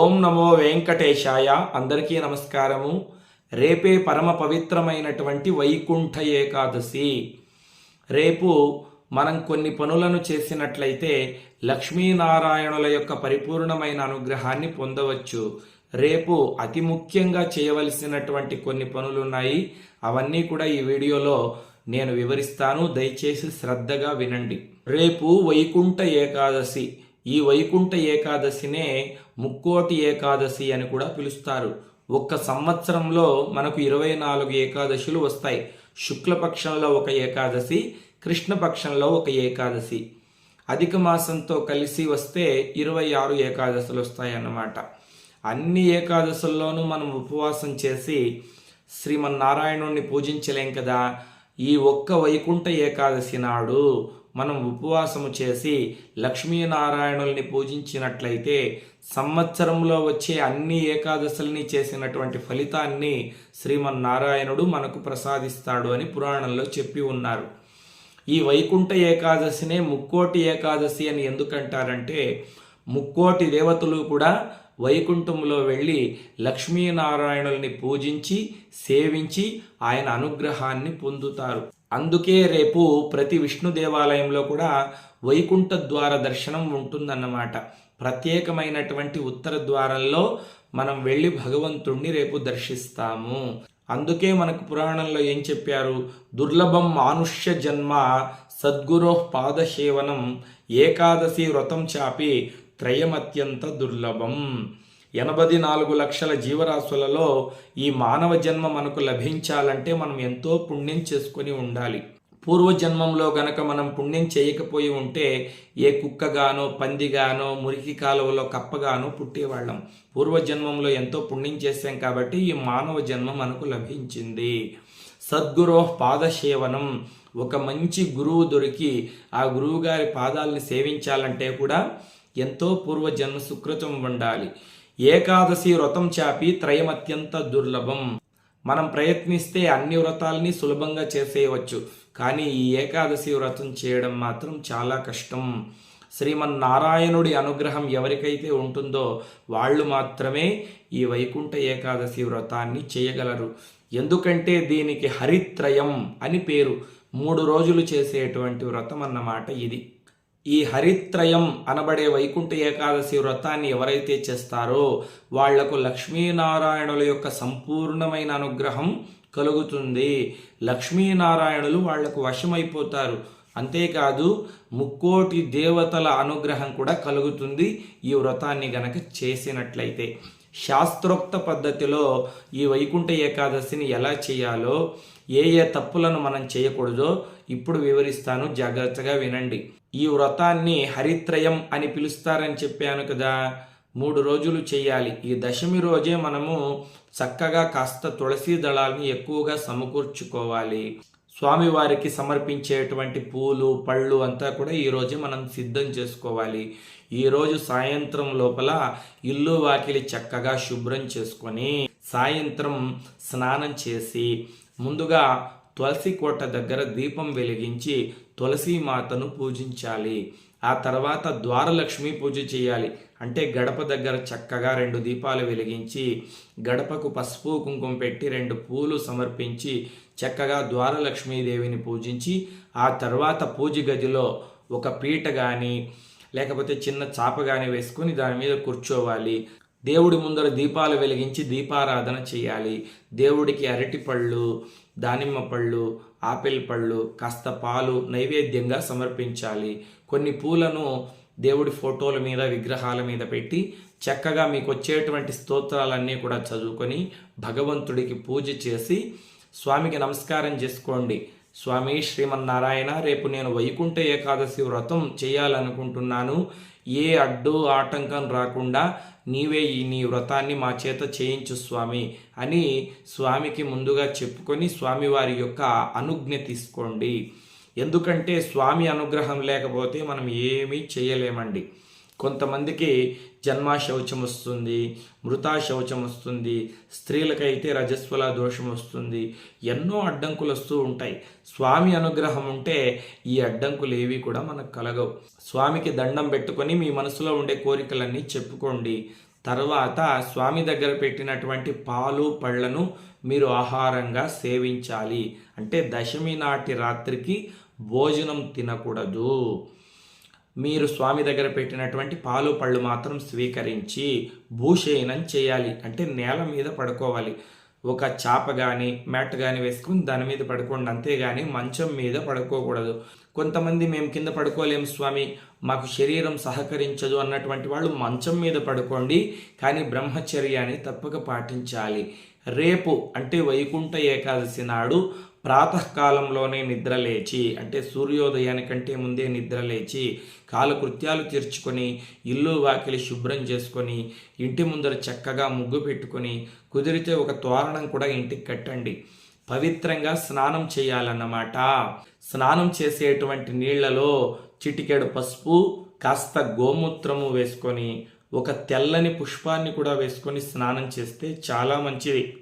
ఓం నమో వెంకటేశాయ. అందరికీ నమస్కారము. రేపే పరమ పవిత్రమైనటువంటి వైకుంఠ ఏకాదశి. రేపు మనం కొన్ని పనులను చేసినట్లయితే లక్ష్మీనారాయణుల యొక్క పరిపూర్ణమైన అనుగ్రహాన్ని పొందవచ్చు. రేపు అతి ముఖ్యంగా చేయవలసినటువంటి కొన్ని పనులు ఉన్నాయి అవన్నీ కూడా ఈ వీడియోలో నేను వివరిస్తాను. దయచేసి శ్రద్ధగా వినండి. రేపు వైకుంఠ ఏకాదశి. ఈ వైకుంఠ ఏకాదశినే ముక్కోటి ఏకాదశి అని కూడా పిలుస్తారు. ఒక్క సంవత్సరంలో మనకు ఇరవై నాలుగు ఏకాదశులు వస్తాయి. శుక్లపక్షంలో ఒక ఏకాదశి కృష్ణపక్షంలో ఒక ఏకాదశి. అధిక మాసంతో కలిసి వస్తే ఇరవై ఆరు ఏకాదశులు వస్తాయన్నమాట. అన్ని ఏకాదశుల్లోనూ మనం ఉపవాసం చేసి శ్రీమన్నారాయణుణ్ణి పూజించలేం కదా? ఈ ఒక్క వైకుంఠ ఏకాదశి నాడు మనం ఉపవాసము చేసి లక్ష్మీనారాయణుల్ని పూజించినట్లయితే సంవత్సరంలో వచ్చే అన్ని ఏకాదశుల్ని చేసినటువంటి ఫలితాన్ని శ్రీమన్నారాయణుడు మనకు ప్రసాదిస్తాడు అని పురాణంలో చెప్పి ఉన్నారు. ఈ వైకుంఠ ఏకాదశినే ముక్కోటి ఏకాదశి అని ఎందుకంటారంటే ముక్కోటి దేవతలు కూడా వైకుంఠంలో వెళ్ళి లక్ష్మీనారాయణుల్ని పూజించి సేవించి ఆయన అనుగ్రహాన్ని పొందుతారు. అందుకే రేపు ప్రతి విష్ణు దేవాలయంలో కూడా వైకుంఠ ద్వార దర్శనం ఉంటుందన్నమాట. ప్రత్యేకమైనటువంటి ఉత్తర ద్వారంలో మనం వెళ్ళి భగవంతుణ్ణి రేపు దర్శిస్తాము. అందుకే మనకు పురాణంలో ఏం చెప్పారు? దుర్లభం మానుష్య జన్మ సద్గురో పాదసేవనం ఏకాదశి వ్రతం చాపి త్రయమత్యంత దుర్లభం. ఎనభై నాలుగు లక్షల జీవరాశులలో ఈ మానవ జన్మ మనకు లభించాలంటే మనం ఎంతో పుణ్యం చేసుకొని ఉండాలి. పూర్వజన్మంలో గనక మనం పుణ్యం చేయకపోయి ఉంటే ఏ కుక్కగానో పందిగానో మురికి కాలువలో కప్పగానో పుట్టేవాళ్ళం. పూర్వజన్మంలో ఎంతో పుణ్యం చేశాం కాబట్టి ఈ మానవ జన్మ మనకు లభించింది. సద్గురో పాదసేవనం. ఒక మంచి గురువు దొరికి ఆ గురువు గారి సేవించాలంటే కూడా ఎంతో పూర్వజన్మ సుకృతం ఉండాలి. ఏకాదశి వ్రతం చాపి త్రయమత్యంత దుర్లభం. మనం ప్రయత్నిస్తే అన్ని వ్రతాలని సులభంగా చేసేయవచ్చు. కానీ ఈ ఏకాదశి వ్రతం చేయడం మాత్రం చాలా కష్టం. శ్రీమన్నారాయణుడి అనుగ్రహం ఎవరికైతే ఉంటుందో వాళ్ళు మాత్రమే ఈ వైకుంఠ ఏకాదశి వ్రతాన్ని చేయగలరు. ఎందుకంటే దీనికి హరిత్రయం అని పేరు. మూడు రోజులు చేసేటువంటి వ్రతం అన్నమాట ఇది. ఈ హరిత్రయం అనబడే వైకుంఠ ఏకాదశి వ్రతాన్ని ఎవరైతే చేస్తారో వాళ్ళకు లక్ష్మీనారాయణుల యొక్క సంపూర్ణమైన అనుగ్రహం కలుగుతుంది. లక్ష్మీనారాయణులు వాళ్ళకు వశమైపోతారు. అంతేకాదు ముక్కోటి దేవతల అనుగ్రహం కూడా కలుగుతుంది ఈ వ్రతాన్ని గనక చేసినట్లయితే. శాస్త్రోక్త పద్ధతిలో ఈ వైకుంఠ ఏకాదశిని ఎలా చేయాలో ఏ ఏ తప్పులను మనం చేయకూడదో ఇప్పుడు వివరిస్తాను. జాగ్రత్తగా వినండి. ఈ వ్రతాన్ని హరిత్రయం అని పిలుస్తారని చెప్పాను కదా. మూడు రోజులు చేయాలి. ఈ దశమి రోజే మనము చక్కగా కాస్త తులసి దళాల్ని ఎక్కువగా సమకూర్చుకోవాలి. స్వామివారికి సమర్పించేటువంటి పూలు పళ్ళు అంతా కూడా ఈరోజే మనం సిద్ధం చేసుకోవాలి. ఈరోజు సాయంత్రం లోపల ఇల్లు వాకిలి చక్కగా శుభ్రం చేసుకొని సాయంత్రం స్నానం చేసి ముందుగా తులసి కోట దగ్గర దీపం వెలిగించి తులసి మాతను పూజించాలి. ఆ తర్వాత ద్వారలక్ష్మి పూజ చేయాలి. అంటే గడప దగ్గర చక్కగా రెండు దీపాలు వెలిగించి గడపకు పసుపు కుంకుమ పెట్టి రెండు పూలు సమర్పించి చక్కగా ద్వారలక్ష్మీదేవిని పూజించి ఆ తర్వాత పూజ గదిలో ఒక పీట కానీ లేకపోతే చిన్న చాప కానీ వేసుకొని దాని మీద కూర్చోవాలి. దేవుడి ముందర దీపాలు వెలిగించి దీపారాధన చేయాలి. దేవుడికి అరటి పళ్ళు దానిమ్మ పళ్ళు ఆపిల్ పళ్ళు కాస్త పాలు నైవేద్యంగా సమర్పించాలి. కొన్ని పూలను దేవుడి ఫోటోల మీద విగ్రహాల మీద పెట్టి చక్కగా మీకు వచ్చేటువంటి స్తోత్రాలన్నీ కూడా చదువుకొని భగవంతుడికి పూజ చేసి స్వామికి నమస్కారం చేసుకోండి. స్వామి శ్రీమన్నారాయణ రేపు నేను వైకుంఠ ఏకాదశి వ్రతం చేయాలనుకుంటున్నాను. ఏ అడ్డు ఆటంకం రాకుండా నీవే ఈ నీ వ్రతాన్ని మా చేత చేయించు స్వామి అని స్వామికి ముందుగా చెప్పుకొని స్వామివారి యొక్క అనుజ్ఞ తీసుకోండి. ఎందుకంటే స్వామి అనుగ్రహం లేకపోతే మనం ఏమీ చేయలేమండి. కొంతమందికి జన్మ శౌచం వస్తుంది మృతా శౌచం వస్తుంది స్త్రీలకైతే రజస్వల దోషం వస్తుంది ఎన్నో అడ్డంకులు వస్తూ ఉంటాయి. స్వామి అనుగ్రహం ఉంటే ఈ అడ్డంకులు ఏవి కూడా మనకు కలగవు. స్వామికి దండం పెట్టుకొని మీ మనసులో ఉండే కోరికలన్నీ చెప్పుకోండి. తర్వాత స్వామి దగ్గర పెట్టినటువంటి పాలు పళ్ళను మీరు ఆహారంగా సేవించాలి. అంటే దశమి నాటి రాత్రికి భోజనం తినకూడదు. మీరు స్వామి దగ్గర పెట్టినటువంటి పాలు పళ్ళు మాత్రం స్వీకరించి భూషయనం చేయాలి. అంటే నేల మీద పడుకోవాలి. ఒక చాప కానీ మ్యాట్ కానీ వేసుకుని దాని మీద పడుకోండి. అంతేగాని మంచం మీద పడుకోకూడదు. కొంతమంది మేము కింద పడుకోలేము స్వామి. మాకు శరీరం సహకరించదు అన్నటువంటి వాళ్ళు మంచం మీద పడుకోండి కానీ బ్రహ్మచర్యాన్ని తప్పక పాటించాలి. రేపు అంటే వైకుంఠ ఏకాదశి నాడు ప్రాతకాలంలోనే నిద్ర లేచి అంటే సూర్యోదయానికంటే ముందే నిద్ర లేచి కాలకృత్యాలు తీర్చుకొని ఇల్లు వాకిలి శుభ్రం చేసుకొని ఇంటి ముందర చక్కగా ముగ్గు పెట్టుకొని కుదిరితే ఒక తోరణం కూడా ఇంటికి కట్టండి. పవిత్రంగా స్నానం చేయాలన్నమాట. స్నానం చేసేటువంటి నీళ్ళలో చిటికెడు పసుపు కాస్త గోమూత్రము వేసుకొని ఒక తెల్లని పుష్పాన్ని కూడా వేసుకొని స్నానం చేస్తే చాలా మంచిది.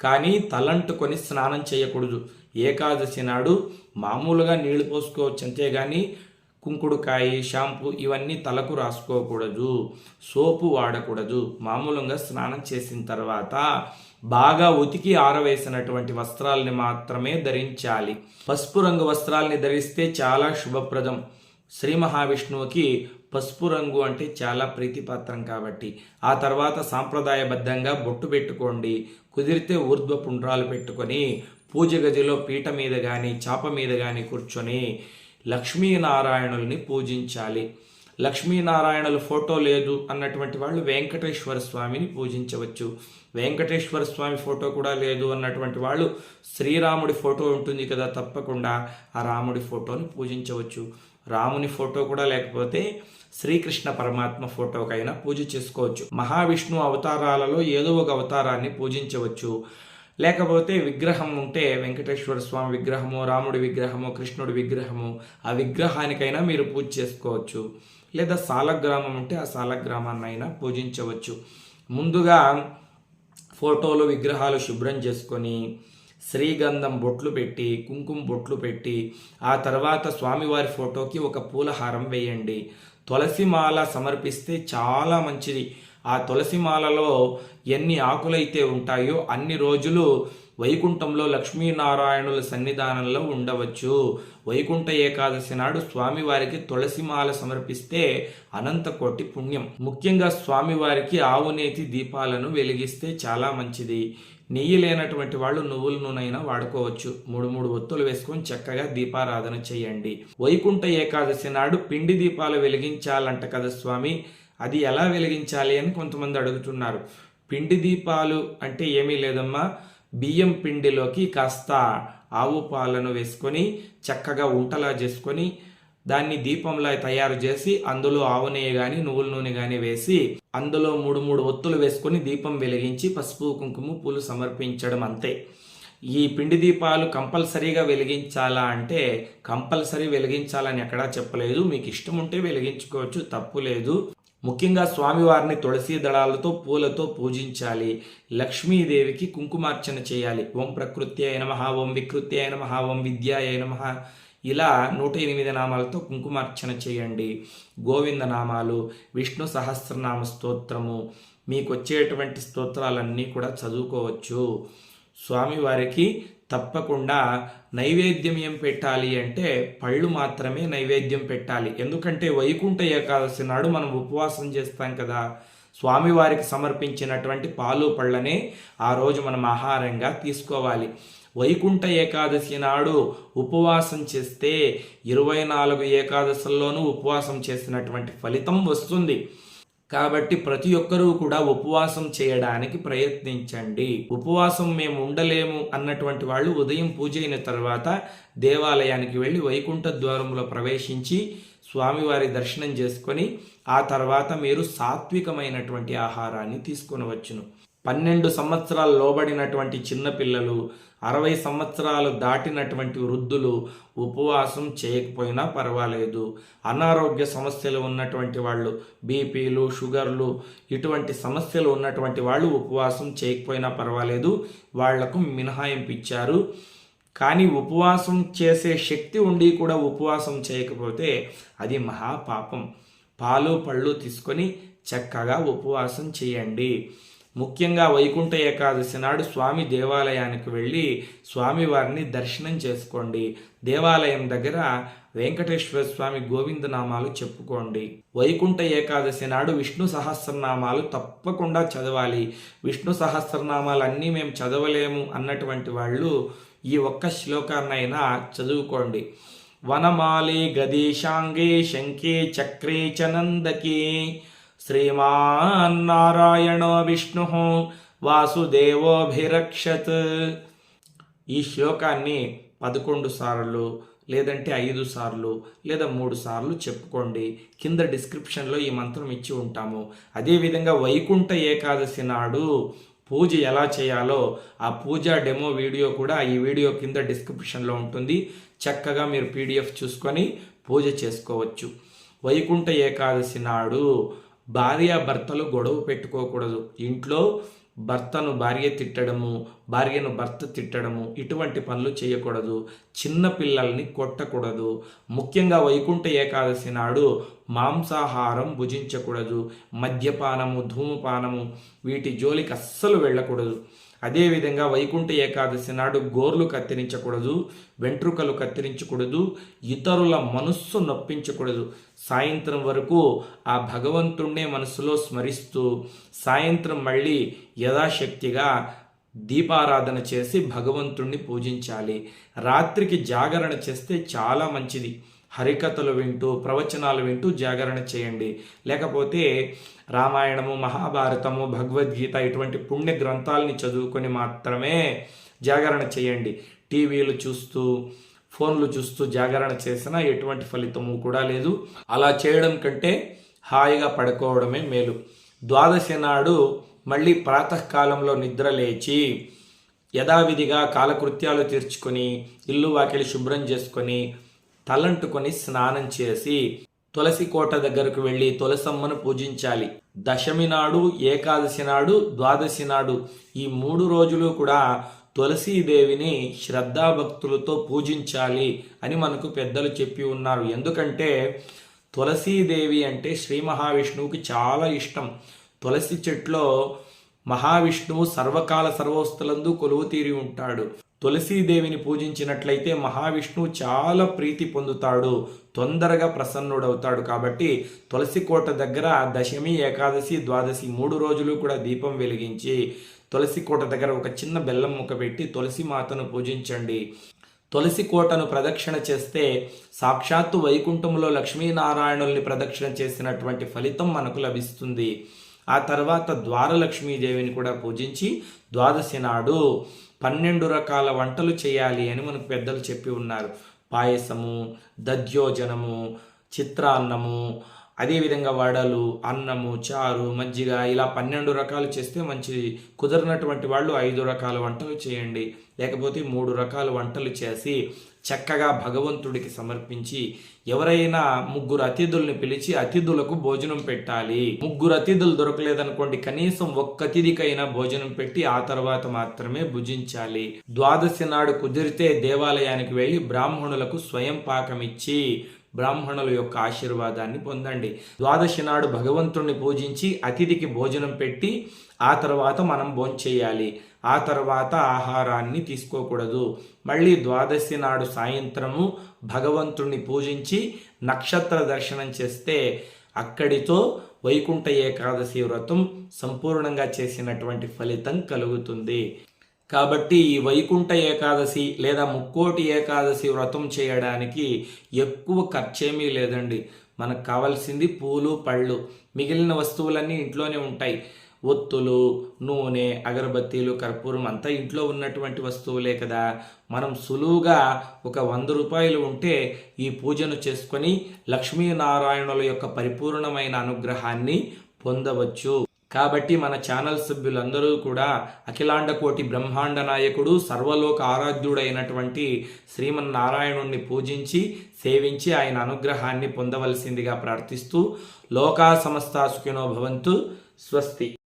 కానీ తలంటుకొని స్నానం చేయకూడదు. ఏకాదశి నాడు మామూలుగా నీళ్ళు పోసుకోవచ్చు అంతేగాని కుంకుడుకాయ షాంపూ ఇవన్నీ తలకు రాసుకోకూడదు. సోపు వాడకూడదు. మామూలుగా స్నానం చేసిన తర్వాత బాగా ఉతికి ఆరవేసినటువంటి వస్త్రాలని మాత్రమే ధరించాలి. పసుపు రంగు వస్త్రాలని ధరిస్తే చాలా శుభప్రదం. శ్రీ మహావిష్ణువుకి పసుపు రంగు అంటే చాలా ప్రీతిపాత్రం కాబట్టి ఆ తర్వాత సాంప్రదాయబద్ధంగా బొట్టు పెట్టుకోండి కుదిరితే ఊర్ధ్వ పుండ్రాలు పెట్టుకొని పూజ గదిలో పీట మీద కానీ చాప మీద కానీ కూర్చొని లక్ష్మీనారాయణుల్ని పూజించాలి. లక్ష్మీనారాయణుల ఫోటో లేదు అన్నటువంటి వాళ్ళు వెంకటేశ్వర స్వామిని పూజించవచ్చు. వెంకటేశ్వర స్వామి ఫోటో కూడా లేదు అన్నటువంటి వాళ్ళు శ్రీరాముడి ఫోటో ఉంటుంది కదా తప్పకుండా ఆ రాముడి ఫోటోని పూజించవచ్చు. రాముని ఫోటో కూడా లేకపోతే శ్రీకృష్ణ పరమాత్మ ఫోటోకైనా పూజ చేసుకోవచ్చు. మహావిష్ణు అవతారాలలో ఏదో ఒక అవతారాన్ని పూజించవచ్చు. లేకపోతే విగ్రహం ఉంటే వెంకటేశ్వర స్వామి విగ్రహము రాముడి విగ్రహము కృష్ణుడి విగ్రహము ఆ విగ్రహానికైనా మీరు పూజ చేసుకోవచ్చు. లేదా సాలగ్రామం ఉంటే ఆ సాలగ్రామాన్నైనా అయినా పూజించవచ్చు. ముందుగా ఫోటోలు విగ్రహాలు శుభ్రం చేసుకొని శ్రీగంధం బొట్లు పెట్టి కుంకుమ బొట్లు పెట్టి ఆ తర్వాత స్వామివారి ఫోటోకి ఒక పూలహారం వేయండి. తులసి మాల సమర్పిస్తే చాలా మంచిది. ఆ తులసి మాలలో ఎన్ని ఆకులైతే ఉంటాయో అన్ని రోజులు వైకుంఠంలో లక్ష్మీనారాయణుల సన్నిధానంలో ఉండవచ్చు. వైకుంఠ ఏకాదశి నాడు స్వామివారికి తులసిమాల సమర్పిస్తే అనంత కోటి పుణ్యం. ముఖ్యంగా స్వామివారికి ఆవునేతి దీపాలను వెలిగిస్తే చాలా మంచిది. నెయ్యి లేనటువంటి వాళ్ళు నువ్వుల నూనెైనా వాడుకోవచ్చు. మూడు మూడు ఒత్తులు వేసుకొని చక్కగా దీపారాధన చేయండి. వైకుంఠ ఏకాదశి నాడు పిండి దీపాలు వెలిగించాలంట కదా స్వామి. అది ఎలా వెలిగించాలి అని కొంతమంది అడుగుతున్నారు. పిండి దీపాలు అంటే ఏమీ లేదమ్మా. బియ్యం పిండిలోకి కాస్త ఆవు పాలను వేసుకొని చక్కగా ఉంటలా చేసుకొని దాన్ని దీపంలా తయారు చేసి అందులో ఆవు నెయ్యి కానీ నువ్వుల నూనె కానీ వేసి అందులో మూడు మూడు ఒత్తులు వేసుకొని దీపం వెలిగించి పసుపు కుంకుమ పూలు సమర్పించడం అంతే. ఈ పిండి దీపాలు కంపల్సరీగా వెలిగించాలా అంటే కంపల్సరీ వెలిగించాలని ఎక్కడా చెప్పలేదు. మీకు ఇష్టం ఉంటే వెలిగించుకోవచ్చు తప్పు లేదు. ముఖ్యంగా స్వామివారిని తులసి దళాలతో పూలతో పూజించాలి. లక్ష్మీదేవికి కుంకుమార్చన చేయాలి. ఓం ప్రకృతి అయిన మహా ఓం వికృతి అయిన మహా ఓం విద్య అయిన మహా ఇలా నూట ఎనిమిది నామాలతో కుంకుమార్చన చేయండి. గోవింద నామాలు విష్ణు సహస్రనామ స్తోత్రము మీకు వచ్చేటువంటి స్తోత్రాలన్నీ కూడా చదువుకోవచ్చు. స్వామివారికి తప్పకుండా నైవేద్యం ఏం పెట్టాలి అంటే పళ్ళు మాత్రమే నైవేద్యం పెట్టాలి. ఎందుకంటే వైకుంఠ ఏకాదశి నాడు మనం ఉపవాసం చేస్తాం కదా. స్వామివారికి సమర్పించినటువంటి పాలు పళ్ళనే ఆ రోజు మనం ఆహారంగా తీసుకోవాలి. వైకుంఠ ఏకాదశి నాడు ఉపవాసం చేస్తే ఇరవై నాలుగు ఏకాదశుల్లోనూ ఉపవాసం చేసినటువంటి ఫలితం వస్తుంది. కాబట్టి ప్రతి ఒక్కరూ కూడా ఉపవాసం చేయడానికి ప్రయత్నించండి. ఉపవాసం మేము ఉండలేము అన్నటువంటి వాళ్ళు ఉదయం పూజ అయిన తర్వాత దేవాలయానికి వెళ్ళి వైకుంఠ ద్వారంలో ప్రవేశించి స్వామివారి దర్శనం చేసుకొని ఆ తర్వాత మీరు సాత్వికమైనటువంటి ఆహారాన్ని తీసుకొనవచ్చును. పన్నెండు సంవత్సరాలు లోబడినటువంటి చిన్నపిల్లలు అరవై సంవత్సరాలు దాటినటువంటి వృద్ధులు ఉపవాసం చేయకపోయినా పర్వాలేదు. అనారోగ్య సమస్యలు ఉన్నటువంటి వాళ్ళు బీపీలు షుగర్లు ఇటువంటి సమస్యలు ఉన్నటువంటి వాళ్ళు ఉపవాసం చేయకపోయినా పర్వాలేదు. వాళ్ళకు మినహాయింపు ఇచ్చారు కానీ ఉపవాసం చేసే శక్తి ఉండి కూడా ఉపవాసం చేయకపోతే అది మహాపాపం. పాలు పళ్ళు తీసుకొని చక్కగా ఉపవాసం చేయండి. ముఖ్యంగా వైకుంఠ ఏకాదశి నాడు స్వామి దేవాలయానికి వెళ్ళి స్వామివారిని దర్శనం చేసుకోండి. దేవాలయం దగ్గర వెంకటేశ్వర స్వామి గోవిందనామాలు చెప్పుకోండి. వైకుంఠ ఏకాదశి నాడు విష్ణు సహస్రనామాలు తప్పకుండా చదవాలి. విష్ణు సహస్రనామాలు అన్నీ మేము చదవలేము అన్నటువంటి వాళ్ళు ఈ ఒక్క శ్లోకాన్నైనా చదువుకోండి. వనమాలి గదీశాంగే శంకే చక్రే చనందకే శ్రీమాన్నారాయణో విష్ణు వాసుదేవోభిరక్షత్. ఈ శ్లోకాన్ని పదకొండు సార్లు లేదంటే ఐదు సార్లు లేదా మూడు సార్లు చెప్పుకోండి. కింద డిస్క్రిప్షన్లో ఈ మంత్రం ఇచ్చి ఉంటాము. అదేవిధంగా వైకుంఠ ఏకాదశి నాడు పూజ ఎలా చేయాలో ఆ పూజ డెమో వీడియో కూడా ఈ వీడియో కింద డిస్క్రిప్షన్లో ఉంటుంది. చక్కగా మీరు పీడిఎఫ్ చూసుకొని పూజ చేసుకోవచ్చు. వైకుంఠ ఏకాదశి నాడు భార్యాభర్తలు గొడవ పెట్టుకోకూడదు. ఇంట్లో భర్తను భార్య తిట్టడము భార్యను భర్త తిట్టడము ఇటువంటి పనులు చేయకూడదు. చిన్న పిల్లల్ని కొట్టకూడదు. ముఖ్యంగా వైకుంఠ ఏకాదశి నాడు మాంసాహారం భుజించకూడదు. మద్యపానము ధూమపానము వీటి జోలికి అస్సలు వెళ్ళకూడదు. అదేవిధంగా వైకుంఠ ఏకాదశి నాడు గోర్లు కత్తిరించకూడదు వెంట్రుకలు కత్తిరించకూడదు ఇతరుల మనస్సు నొప్పించకూడదు. సాయంత్రం వరకు ఆ భగవంతుణ్ణే మనసులో స్మరిస్తూ సాయంత్రం మళ్ళీ యథాశక్తిగా దీపారాధన చేసి భగవంతుణ్ణి పూజించాలి. రాత్రికి జాగరణ చేస్తే చాలా మంచిది. హరికథలు వింటూ ప్రవచనాలు వింటూ జాగరణ చేయండి. లేకపోతే రామాయణము మహాభారతము భగవద్గీత ఇటువంటి పుణ్య గ్రంథాలని చదువుకొని మాత్రమే జాగరణ చేయండి. టీవీలు చూస్తూ ఫోన్లు చూస్తూ జాగరణ చేసినా ఎటువంటి ఫలితము కూడా లేదు. అలా చేయడం కంటే హాయిగా పడుకోవడమే మేలు. ద్వాదశి నాడు మళ్ళీ ప్రాతకాలంలో నిద్ర లేచి యథావిధిగా కాలకృత్యాలు తీర్చుకొని ఇల్లు వాకిలి శుభ్రం చేసుకొని తలంటుకొని స్నానం చేసి తులసి కోట దగ్గరకు వెళ్ళి తులసమ్మను పూజించాలి. దశమి నాడు ఏకాదశి నాడు ద్వాదశి నాడు ఈ మూడు రోజులు కూడా తులసీదేవిని శ్రద్ధాభక్తులతో పూజించాలి అని మనకు పెద్దలు చెప్పి ఉన్నారు. ఎందుకంటే తులసీదేవి అంటే శ్రీ మహావిష్ణువుకి చాలా ఇష్టం. తులసి చెట్లో మహావిష్ణువు సర్వకాల సర్వోస్తులందు కొలువు తీరి ఉంటాడు. తులసీదేవిని పూజించినట్లయితే మహావిష్ణువు చాలా ప్రీతి పొందుతాడు తొందరగా ప్రసన్నుడవుతాడు కాబట్టి తులసి కోట దగ్గర దశమి ఏకాదశి ద్వాదశి మూడు రోజులు కూడా దీపం వెలిగించి తులసి కోట దగ్గర ఒక చిన్న బెల్లం ముక్క పెట్టి తులసి మాతను పూజించండి. తులసి కోటను ప్రదక్షిణ చేస్తే సాక్షాత్తు వైకుంఠంలో లక్ష్మీనారాయణుల్ని ప్రదక్షిణ చేసినటువంటి ఫలితం మనకు లభిస్తుంది. ఆ తర్వాత ద్వారలక్ష్మీదేవిని కూడా పూజించి ద్వాదశి నాడు పన్నెండు రకాల వంటలు చేయాలి అని మనకు పెద్దలు చెప్పి ఉన్నారు. పాయసము దద్యోజనము చిత్రాన్నము అదేవిధంగా వడలు అన్నము చారు మజ్జిగ ఇలా పన్నెండు రకాలు చేస్తే మంచిది. కుదరినటువంటి వాళ్ళు ఐదు రకాల వంటలు చేయండి. లేకపోతే మూడు రకాల వంటలు చేసి చక్కగా భగవంతుడికి సమర్పించి ఎవరైనా ముగ్గురు అతిథుల్ని పిలిచి అతిథులకు భోజనం పెట్టాలి. ముగ్గురు అతిథులు దొరకలేదనుకోండి కనీసం ఒక్క అతిథికైనా భోజనం పెట్టి ఆ తర్వాత మాత్రమే భుజించాలి. ద్వాదశి నాడు కుదిరితే దేవాలయానికి వెళ్ళి బ్రాహ్మణులకు స్వయం పాకం ఇచ్చి బ్రాహ్మణుల యొక్క ఆశీర్వాదాన్ని పొందండి. ద్వాదశి నాడు భగవంతుణ్ణి పూజించి అతిథికి భోజనం పెట్టి ఆ తర్వాత మనం భోంచేయాలి. ఆ తర్వాత ఆహారాన్ని తీసుకోకూడదు. మళ్ళీ ద్వాదశి నాడు సాయంత్రము భగవంతుణ్ణి పూజించి నక్షత్ర దర్శనం చేస్తే అక్కడితో వైకుంఠ ఏకాదశి వ్రతం సంపూర్ణంగా చేసినటువంటి ఫలితం కలుగుతుంది. కాబట్టి ఈ వైకుంఠ ఏకాదశి లేదా ముక్కోటి ఏకాదశి వ్రతం చేయడానికి ఎక్కువ ఖర్చేమీ లేదండి. మనకు కావాల్సింది పూలు పళ్ళు. మిగిలిన వస్తువులన్నీ ఇంట్లోనే ఉంటాయి. ఒత్తులు నూనె అగరబత్తీలు కర్పూరం అంతా ఇంట్లో ఉన్నటువంటి వస్తువులే కదా. మనం సులువుగా ఒక వంద రూపాయలు ఉంటే ఈ పూజను చేసుకొని లక్ష్మీనారాయణుల యొక్క పరిపూర్ణమైన అనుగ్రహాన్ని పొందవచ్చు. కాబట్టి మన ఛానల్ సభ్యులందరూ కూడా అఖిలాండ కోటి బ్రహ్మాండ నాయకుడు సర్వలోక ఆరాధ్యుడైనటువంటి శ్రీమన్నారాయణుణ్ణి పూజించి సేవించి ఆయన అనుగ్రహాన్ని పొందవలసిందిగా ప్రార్థిస్తూ లోకా సమస్త సుఖినో భవంతు స్వస్తి.